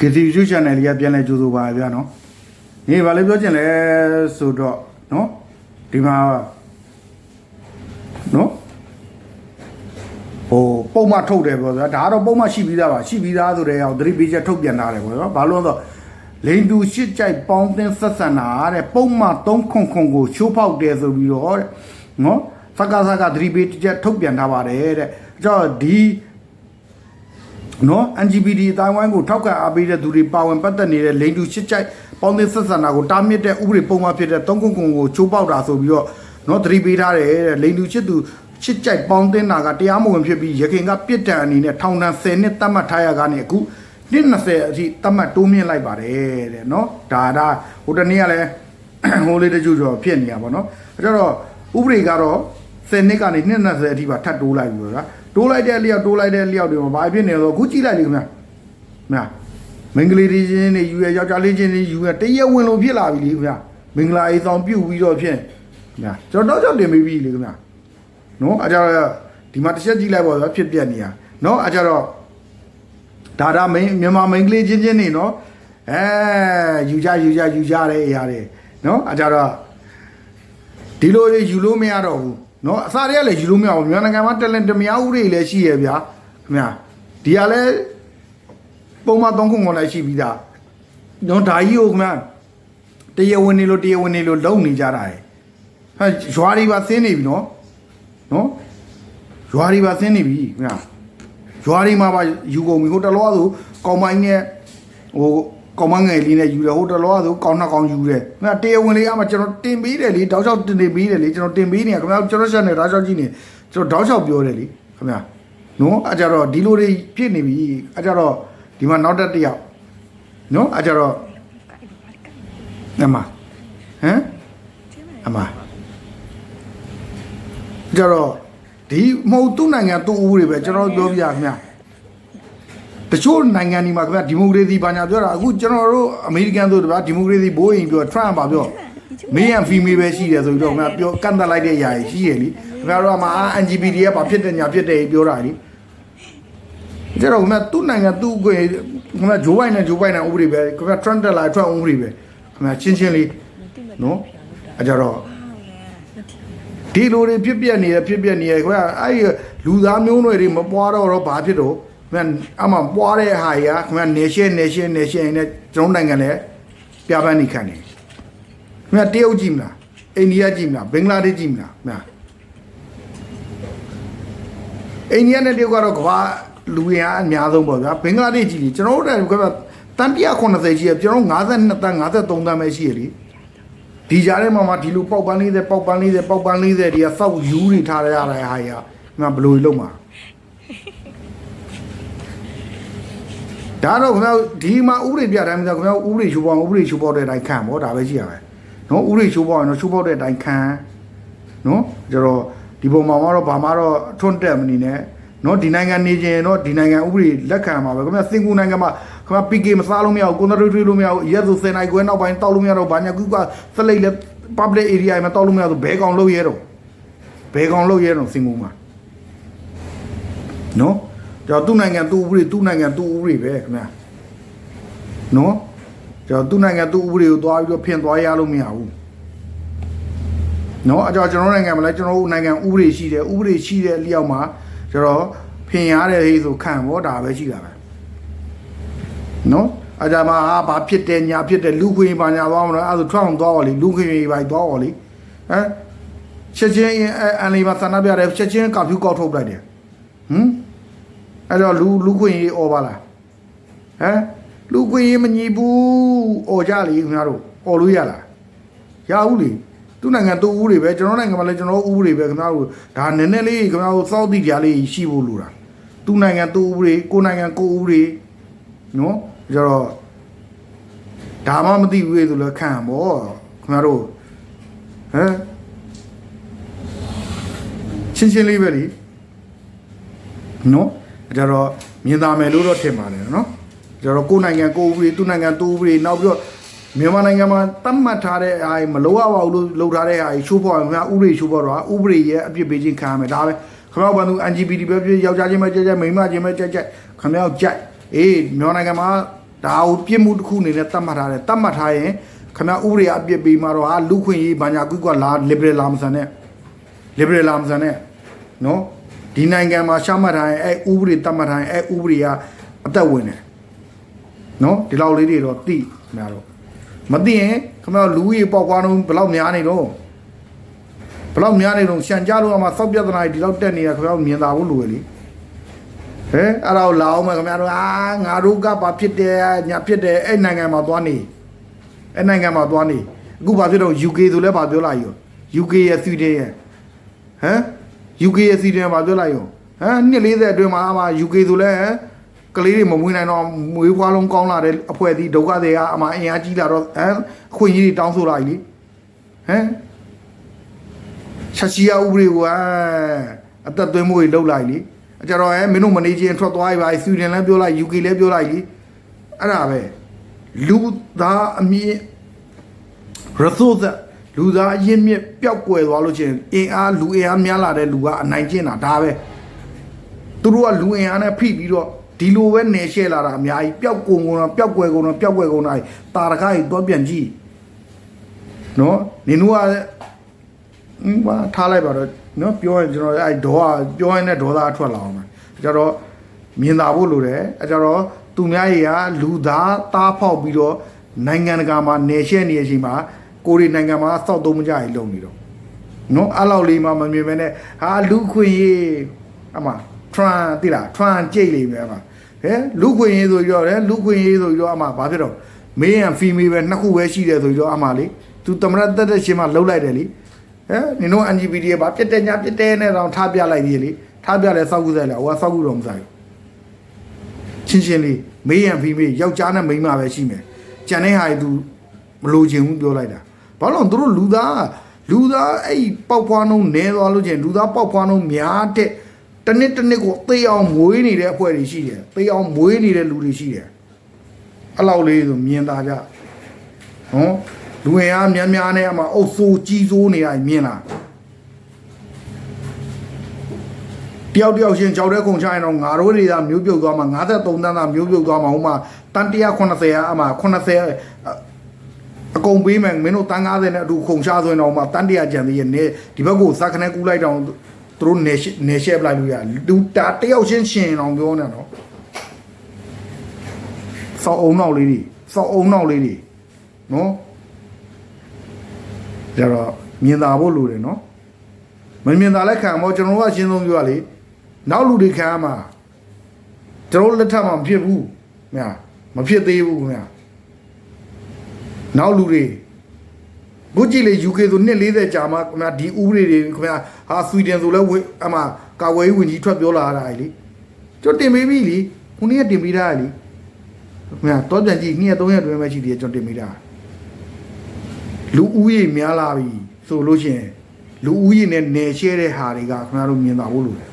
KTV YouTube channel လေးကပြန်လဲကြိုးဆိုပါဗျာနော်။ဒီဘာလဲပြောချင်လဲဆိုတော့နော်ဒီမှာနော်ဟိုပုံမှထုတ်တယ်ပေါ့ဗျာဒါကတော့ပုံမှရှိပြီးသားပါရှိပြီးသားဆိုတဲ့အောင်သတိပေးချက်ထုတ်ပြန်ထားတယ်ပေါ့နော်ဘာလို့လဲဆိုတော့လိန်တူရှစ်ကြိုက်ပေါင်းတင်ဆက်ဆံတာတဲ့ပုံမှ3ခွန်ခွန်ကိုချိုးဖောက်တယ်ဆိုပြီးတော့တဲ့နော်စကားစကားသတိပေးချက်ထုတ်ပြန်ထားပါတယ်တဲ့အဲ့တော့ဒီ နော် LGBT အတိုင်းဝိုင်းကိုထောက်ခံအားပေးတဲ့သူတွေပါဝင်ပတ်သက်နေတဲ့လိန်တူရှစ်ကြိုက်ပေါင်းသင်းဆက်ဆံတာကိုတားမြစ်တဲ့ဥပဒေပုံမှန်ဖြစ်တဲ့သုံးခုကုံကိုချိုးပေါက်တာဆိုပြီးတော့နော်သတိပေးထားတယ်တဲ့လိန်တူရှစ်သူရှစ်ကြိုက်ပေါင်းသင်းတာကတရားမဝင်ဖြစ်ပြီးရခင်ကပြစ်ဒဏ်အနေနဲ့ထောင်ဒဏ်10နှစ်သတ်မှတ်ထားရကနေအခုနှစ်20အထိသတ်မှတ်တိုးမြင့်လိုက်ပါတယ်တဲ့နော်ဒါဒါဟိုတနေ့ကလည်းဟိုလေးတချို့ကျော်ဖြစ်နေရပါတော့အဲတော့ဥပဒေကတော့10နှစ်ကနေနှစ်20အထိပါထပ်တိုးလိုက်ပြီဗျာတိုး လိုက်တဲ့အလျောက်တိုးလိုက်တဲ့အလျောက်တွေမှာဘာဖြစ်နေလဲဆိုတော့အခုကြည့်လိုက်လေခင်ဗျာမလားမင်္ဂလိတီချင်းတွေယူရယောက်ျားလေးချင်းတွေယူရတရက်ဝင်လို့ဖြစ်လာပြီလေခင်ဗျာမင်္ဂလာအေးဆောင်ပြုတ်ပြီးတော့ဖြစ်ခင်ဗျာကျွန်တော်တော့ကြောက်တင်ပြီးပြီလေခင်ဗျာနော်အကြတော့ဒီမှာတစ်ချက်ကြည့်လိုက်ပါဗျာဖြစ်ပြက်နေရနော်အကြတော့ဒါဒါမင်းမြန်မာမင်္ဂလိချင်းချင်းနေနော်အဲယူကြယူကြယူကြတဲ့အရာတွေနော်အကြတော့ဒီလိုတွေယူလို့မရတော့ဘူး နော်အစားတွေကလည်းယူလို့မရဘူးမြန်မာနိုင်ငံမှာတက်လန်တမယာဥတွေလည်းရှိရဗျာခင်ဗျာဒီကလည်းပုံမှန်သုံးခုငုံလည်းရှိပြီးသားနော်ဒါကြီးကိုခင်ဗျာတရားဝင်နေလို့တရားဝင်နေလို့လုံနေကြတာလေဟာရွာတွေပါဆင်းနေပြီနော်နော်ရွာတွေပါဆင်းနေပြီခင်ဗျာရွာတွေမှာပါယူကုန်ပြီဟိုတလောဆိုကောင်မိုင်းနဲ့ဟို ကောင်မငယ်လေးနဲ့ယူတယ်ဟိုတလောဆိုကောင်နှစ်ကောင်ယူတယ်ခင်ဗျာတရားဝင်လေးအမှကျွန်တော်တင်ပေးတယ်လေတောက်ချောက်တင်တင်ပေးတယ်လေကျွန်တော်တင်ပေးနေရခင်ဗျာကျွန်တော်ဆက်နေတောက်ချောက်ကြည့်နေကျွန်တော်တောက်ချောက်ပြောတယ်လေခင်ဗျာနော်အကြတော့ဒီလိုတွေဖြစ်နေပြီအကြတော့ဒီမှာနောက်တစ်တစ်ယောက်နော်အကြတော့အမဟမ်အမကြတော့ဒီမဟုတ်သူ့နိုင်ငံသူ့ဦးတွေပဲကျွန်တော်ပြောပြခင်ဗျာ တချို့နိုင်ငံတွေမှာခင်ဗျာဒီမိုကရေစီဘာညာပြောတာအခုကျွန်တော်တို့အမေရိကန်တို့တပါဒီမိုကရေစီဘိုးအိမ်ပြောထရန့်ပါပြောမေးရန်ဖီမေးပဲရှိတယ်ဆိုပြီးတော့ခင်ဗျာပြောကန့်တက်လိုက်တဲ့ຢာကြီးရှိရလေခင်ဗျာတို့ကမှ LGBT ကဘာဖြစ်တဲ့ညာဖြစ်တယ်ပြောတာလေကျတော့ခင်ဗျာသူ့နိုင်ငံသူ့ကိုခင်ဗျာဂျိုးဘိုင်နဲ့ဂျိုးဘိုင်နဲ့ဥပဒေပဲခင်ဗျာထရန့်တက်လာထရန့်ဥပဒေပဲခင်ဗျာချင်းချင်းလေးနော်အကြတော့ဒီလိုတွေဖြစ်ပြနေရဖြစ်ပြနေရခွဲအဲ့ဒီလူသားမျိုးနွယ်တွေမပွားတော့တော့ဘာဖြစ်တော့ မြန်အမှပွားတဲ့ဟာကြီးကခင်ဗျနေရှင်းနေရှင်းနေရှင်းနဲ့ကျွန်တော်နိုင်ငံလည်းပြပန်းနေခံနေခင်ဗျတရုတ်ကြည့်မလားအိန္ဒိယကြည့်မလားဘင်္ဂလားဒေ့ရှ်ကြည့်မလားခင်ဗျအိန္ဒိယနဲ့တရုတ်ကတော့ကမ္ဘာလူရင်းအများဆုံးပေါ့ဗျာဘင်္ဂလားဒေ့ရှ်ကြည့်လေကျွန်တော်တို့လည်းခင်ဗျတန်180ရှိရကျွန်တော်52တန်53တန်ပဲရှိရလေဒီကြားထဲမှာမှဒီလိုပေါက်ပန်းလေးတဲ့ပေါက်ပန်းလေးတဲ့ပေါက်ပန်းလေးတဲ့ဒီကစောက်ယူနေထားရတဲ့ဟာကြီးကငါဘယ်လိုလုပ်မှာ ဒါတော့ခင်ဗျားဒီမှာဥပဒေပြတိုင်းမှာခင်ဗျားဥပဒေချိုးပေါအောင်ဥပဒေချိုးပေါတဲ့အတိုင်းခံပေါ့ဒါပဲရှိရမယ်နော်ဥပဒေချိုးပေါအောင်တော့ချိုးပေါတဲ့အတိုင်းခံနော်ကျတော့ဒီပုံမှာတော့ဘာမှတော့ထွန်းတက်မနေနဲ့နော်ဒီနိုင်ငံနေခြင်းတော့ဒီနိုင်ငံဥပဒေလက်ခံမှာပဲခင်ဗျာစင်ကူနိုင်ငံမှာခင်ဗျာ PK မစားလို့မရဘူးကွန်ထရီထွေးလို့မရဘူးရက်ဆိုစင်နိုင်ကွဲနောက်ပိုင်းတောက်လို့မရတော့ဘာညာကူကစလိတ်လက် public area မှာတောက်လို့မရတော့ဘဲကောင်လို့ရဲတော့ဘဲကောင်လို့ရဲတော့စင်ကူမှာနော် ကျွန်တော်သူ့နိုင်ငံသူ့ဥပဒေသူ့နိုင်ငံသူ့ဥပဒေပဲခင်ဗျာနော်ကျွန်တော်သူ့နိုင်ငံသူ့ဥပဒေကိုသွားပြီးတော့ဖင်သွားရလို့မရဘူးနော်အကြောကျွန်တော်နိုင်ငံမှာလည်းကျွန်တော်တို့နိုင်ငံဥပဒေရှိတယ်ဥပဒေရှိတဲ့အလျောက်မှာကျွန်တော်ဖင်ရတဲ့ဟေးဆိုခံဘောဒါပဲရှိတာပဲနော်အကြမှာဟာဘာဖြစ်တယ်ညာဖြစ်တယ်လူခွေပါညာသွားမလို့အဲဒါဆိုထွက်အောင်သွားပါလေလူခွေပါသွားပါလေဟမ်ချက်ချင်းအန်လီမှာသနာပြတယ်ချက်ချင်းကာဖြူကောက်ထုတ်လိုက်တယ်ဟမ် အဲ့တော့လူလူခွေအော်ပါလားဟမ်လူခွေမညီဘူးအော်ကြလေခင်ဗျားတို့အော်လို့ရလားရဘူးလေသူ့နိုင်ငံသူ့ဦးတွေပဲကျွန်တော်နိုင်ငံမှာလည်းကျွန်တော်ဦးတွေပဲခင်ဗျားတို့ဒါနည်းနည်းလေးခင်ဗျားတို့စောက်တိကြလေးရှိဖို့လိုတာသူ့နိုင်ငံသူ့ဦးတွေကိုနိုင်ငံကိုဦးတွေနော်ကျတော့ဒါမှမသိဘူးလေဆိုလည်းခံပေါ့ခင်ဗျားတို့ဟမ်ချင်းချင်းလေးပဲလीနော် ဒါတော့မြင်သာမယ်လို့တော့ထင်ပါတယ်နော်ဒါတော့ကိုယ်နိုင်ငံကိုယ်ဦးတွေသူ့နိုင်ငံသူ့ဦးတွေနောက်ပြီးတော့မြန်မာနိုင်ငံမှာတတ်မှတ်ထားတဲ့အားမလိုအပ်ပါဘူးလို့လုပ်ထားတဲ့အားရှိုးဖော်ခင်ဗျာဥပဒေရှိုးဖော်တော့ဥပဒေရဲ့အပြစ်ပေးခြင်းခံရမယ်ဒါပဲခင်ဗျားဘာလို့ LGBT ပဲဖြစ်ယောက်ျားချင်းပဲကြက်ကြက်မိန်းမချင်းပဲကြက်ကြက်ခင်ဗျားကြက်အေးမြန်မာနိုင်ငံမှာဒါကိုပြစ်မှုတစ်ခုအနေနဲ့တတ်မှတ်ထားတယ်တတ်မှတ်ထားရင်ခင်ဗျာဥပဒေအပြစ်ပေးမှာတော့ဟာလူခွင့်ရေးဘာညာကွကွလာ liberal လာမဆန်နဲ့ liberal လာမဆန်နဲ့နော် ဒီနိုင်ငံမှာရှာမှတ်ထားရင်အဲဥပဒေတတ်မှတ်ထားရင်အဲဥပဒေကအသက်ဝင်တယ်နော်ဒီလောက်လေးတွေတော့သိများတော့မသိရင်ခင်ဗျာလူကြီးပေါက်ကွာတော့ဘယ်လောက်များနေတော့ဘယ်လောက်များနေတော့ရှန်ကြလို့အမှစောက်ပြဿနာတွေဒီလောက်တက်နေတာခင်ဗျာမြင်သာဖို့လိုရလေဟဲ့အဲ့ဒါကိုလာအောင်မယ်ခင်ဗျားတို့အာငါတို့ကဘာဖြစ်တယ်ညာဖြစ်တယ်အဲ့နိုင်ငံမှာသွားနေအဲ့နိုင်ငံမှာသွားနေအခုဘာဖြစ်တော့ UK ဆိုလဲဘာပြောလိုက်ရော UK ရဲ့ Sweden ရဲ့ဟမ် UK ရဲ့ Sweden ဘာပြောလိုက်ရောဟမ်နှစ်40အတွင်းမှာအမှ UK ဆိုလဲကလေးတွေမမွေးနိုင်တော့မွေးဖွားလုံးကောင်းလာတဲ့အဖွဲ့အစည်းဒုက္ခတွေကအမှအင်အားကြီးလာတော့ဟမ်အခွင့်အရေးတွေတောင်းဆိုလိုက်လေဟမ်ချက်ချီယာဥပဒေကအသက်သွင်းမှုတွေလုပ်လိုက်လေအကြတော့ဟဲမင်းတို့မနေချင်းထွက်သွားပြီပါဆွီဒင်လည်းပြောလိုက် UK လည်းပြောလိုက်လေအဲ့ဒါပဲလူသားအမြင့် resource လူသားအရင်းမြစ်ပျောက်ကွယ်သွားလို့ချင်းအင်အားလူအင်အားများလာတဲ့လူကအနိုင်ကျင့်တာဒါပဲသူတို့ကလူအင်အားနဲ့ဖိပြီးတော့ဒီလိုပဲနေရှဲလာတာအများကြီးပျောက်ကုန်ကုန်တော့ပျောက်ကွယ်ကုန်တော့ပျောက်ကွယ်ကုန်တာတာရခါကြီးတော့ပြန်ကြည့်နော်နင်တို့ကလည်းအင်းဘာထားလိုက်ပါတော့နော်ပြောရင်ကျွန်တော်အဲဒေါ်ကပြောရင်လည်းဒေါသအထွက်လာအောင်မယ်ကြတော့မြင်သာဖို့လိုတယ်အဲကြတော့သူများကြီးကလူသားသားဖောက်ပြီးတော့နိုင်ငံတကာမှာနေရှဲနေတဲ့အချိန်မှာ ကိုရီနိုင်ငံမှာစောက်သုံးမကြရင်လုံနေတော့နော်အဲ့လောက်လေးမှမမြင်မဲနဲ့ဟာလူခွင့်ရေးအမထရန်တိလားထရန်ကြိတ်လိမ့်မယ်အမဟဲလူခွင့်ရေးဆိုပြီးတော့လေလူခွင့်ရေးဆိုပြီးတော့အမဘာဖြစ်တော့မေးရန်ဖီမေးပဲနှစ်ခုပဲရှိတယ်ဆိုပြီးတော့အမလေသူတမရတက်တဲ့ရှင်မှလှုပ်လိုက်တယ်လေဟဲနင်တို့ NGPD ကဘာပြက်တဲ့ညာပြက်တဲ့နဲ့တော့ထားပြလိုက်သေးလေထားပြလဲစောက်ကူဆိုင်လဲဟိုကစောက်ကူတော့မဆိုင်ဘူးချင်းချင်းလေးမေးရန်ဖီမေးယောက်ျားနဲ့မိန်းမပဲရှိမယ်ကြံတဲ့ဟာ ਈ သူမလိုချင်ဘူးပြောလိုက်တာ ဘာလို့လဲသူတို့လူသားလူသားအဲ့ပေါက်ဖွားနှုံးနဲသွားလို့ချင်းလူသားပေါက်ဖွားနှုံးများတဲ့တစ်နှစ်တစ်နှစ်ကိုသေအောင်မွေးနေတဲ့အဖွဲ့တွေရှိတယ်သေအောင်မွေးနေတဲ့လူတွေရှိတယ်အဲ့လောက်လေးဆိုမြင်သာကြဟောလူဝင်အားများများနဲ့အမှအုပ်ဆိုးကြီးစိုးနေရမြင်လားတယောက်တယောက်ချင်းကြောက်တဲ့ခုံချရင်တော့ငါတို့တွေကမျိုးပြုတ်သွားမှာ53တန်းသားမျိုးပြုတ်သွားမှာဟိုမှာတန်180အမှ80အ ကုန်ပေးမယ်မင်းတို့တန်း90နဲ့အတူခုံချဆိုရင်တော့မှတန်100ကျန်သေးရဲ့နေဒီဘက်ကိုစက်ခနဲ့ကူးလိုက်တော့သူတို့နေနေရှက်ပလိုက်လို့ရလူတာတယောက်ချင်းရှင်အောင်ပြောနေတော့စောက်အုံနောက်လေးတွေစောက်အုံနောက်လေးတွေနော်ကြတော့မြင်သာဖို့လိုတယ်နော်မမြင်သာလက်ခံမောကျွန်တော်တို့ကအရှင်းဆုံးပြောရလေနောက်လူတွေခံရမှာကျွန်တော်တို့လက်ထက်မှာမဖြစ်ဘူးမြာမဖြစ်သေးဘူးမြာ နောက်လူတွေဘုကြည့်လေ UK ဆိုနှစ်40ကြာမှခင်ဗျာဒီဥပဒေတွေခင်ဗျာဟာဆွီဒင်ဆိုလဲဝေအမကာဝေးဝင်ကြီးထွက်ပြောလာတာလေကျွန်တော်တင်ပေးပြီလीခုနေ့ကတင်ပေးတာလीခင်ဗျာတော့ပြန်ကြည့်နေ့3ရက်တွင်ပဲရှိသေးတယ်ကျွန်တော်တင်ပေးတာလူဦးရေများလာပြီဆိုလို့ရှိရင်လူဦးရေနဲ့နေရှဲတဲ့ဟာတွေကခင်ဗျားတို့မြင်တာဖို့လိုတယ်